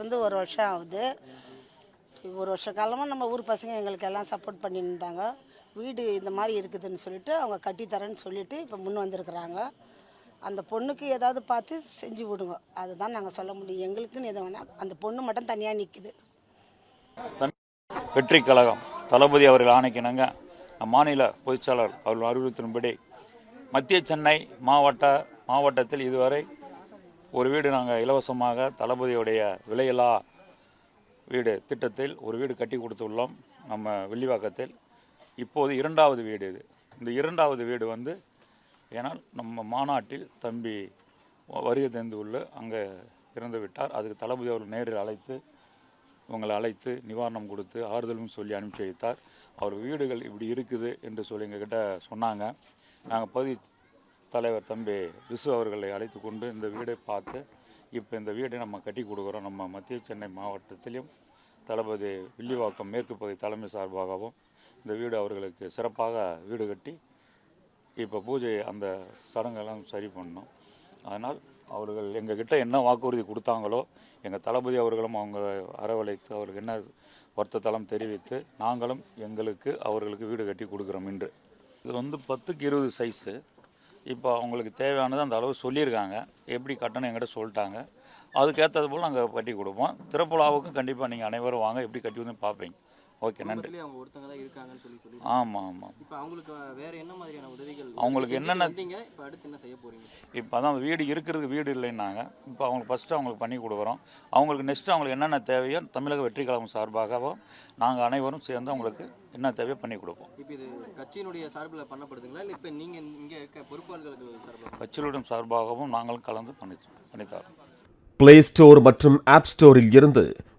ஒரு வருஷம் ஆகுது. ஒரு வருஷ காலமாக நம்ம ஊர் பசங்க எங்களுக்கு எல்லாம் சப்போர்ட் பண்ணியிருந்தாங்க. இருந்தாங்க வீடு இந்த மாதிரி இருக்குதுன்னு சொல்லிட்டு அவங்க கட்டித்தரேன்னு சொல்லிட்டு இப்போ முன் வந்திருக்கிறாங்க. அந்த பொண்ணுக்கு ஏதாவது பார்த்து செஞ்சு விடுங்க. அதுதான் நாங்கள் சொல்ல முடியும். எங்களுக்குன்னு எது வேணால் அந்த பொண்ணு மட்டும் தனியாக நிற்குது வெற்றி கழகம். தளபதி அவர்கள் ஆணைக்கிணங்க. மாநில பொதுச்செயலாளர் அவர்கள் அறிவுறுத்தின்படி மத்திய சென்னை மாவட்ட மாவட்டத்தில் இதுவரை ஒரு வீடு நாங்கள் இலவசமாக தளபதியுடைய விலையில்லா வீடு திட்டத்தில் ஒரு வீடு கட்டி கொடுத்துள்ளோம் நம்ம வெள்ளிவாக்கத்தில் இப்போது இரண்டாவது வீடு இது. இந்த இரண்டாவது வீடு வந்து ஏனால் நம்ம மாநாட்டில் தம்பி வருகை தந்து உள்ள அங்கே இறந்து விட்டார். அதுக்கு தளபதி அவர்கள் நேரில் அழைத்து இவங்களை அழைத்து நிவாரணம் கொடுத்து ஆறுதலும் சொல்லி அனுப்பிச்சி வைத்தார். அவர் வீடுகள் இப்படி இருக்குது என்று சொல்லி எங்ககிட்ட சொன்னாங்க. நாங்கள் பகுதி தலைவர் தம்பி விசு அவர்களை அழைத்து கொண்டு இந்த வீடை பார்த்து இப்போ இந்த வீடை நம்ம கட்டி கொடுக்குறோம். நம்ம மத்திய சென்னை மாவட்டத்திலும் தளபதி வில்லிவாக்கம் மேற்கு பகுதி தலைமை சார்பாகவும் இந்த வீடு அவர்களுக்கு சிறப்பாக வீடு கட்டி இப்போ பூஜை அந்த சடங்கெல்லாம் சரி பண்ணோம். அதனால் அவர்கள் எங்ககிட்ட என்ன வாக்குறுதி கொடுத்தாங்களோ எங்கள் தளபதி அவர்களும் அவங்க அரவழைத்து அவருக்கு என்ன வருத்தத்தலம் தெரிவித்து நாங்களும் எங்களுக்கு அவர்களுக்கு வீடு கட்டி கொடுக்குறோம் இன்று. இது வந்து பத்துக்கு இருபது சைஸு இப்போ அவங்களுக்கு தேவையானது அந்த அளவு சொல்லியிருக்காங்க. எப்படி கட்டணும் எங்கிட்ட சொல்லிட்டாங்க. அதுக்கேற்றது போல் நாங்கள் கட்டி கொடுப்போம். திருப்புலாவுக்கும் கண்டிப்பாக நீங்கள் அனைவரும் வாங்க. எப்படி கட்டி வந்து பார்ப்பீங்க. ஓகே நன்றி. அவங்க ஒருத்தங்க தான் இருக்காங்கன்னு சொல்லி சொல்லி ஆமாம் ஆமாம் இப்போ அவங்களுக்கு வேற என்ன மாதிரியான உதவிகள் அவங்களுக்கு என்னென்ன- இப்போ அடுத்து என்ன செய்ய போறீங்க? இப்போ அதான் வீடு இருக்கிறதுக்கு வீடு இல்லைன்னாங்க. இப்போ அவங்களுக்கு ஃபஸ்ட்டு அவங்களுக்கு பண்ணி கொடுக்குறோம். அவங்களுக்கு நெக்ஸ்ட்டு அவங்களுக்கு என்னென்ன தேவையோ தமிழக வெற்றி கழகம் சார்பாகவும் நாங்கள் அனைவரும் சேர்ந்து அவங்களுக்கு என்ன தேவையோ பண்ணி கொடுப்போம். இப்போ இது கட்சியினுடைய சார்பில் பண்ணப்படுதுங்களா? இல்லை இப்போ நீங்க இங்க இருக்க பொறுப்பாளர்கள் சார்பில்? கட்சியுடன் சார்பாகவும் நாங்களும் கலந்து பண்ணி பண்ணித்தரோம் பிளே ஸ்டோர் மற்றும் ஆப் ஸ்டோரில் இருந்து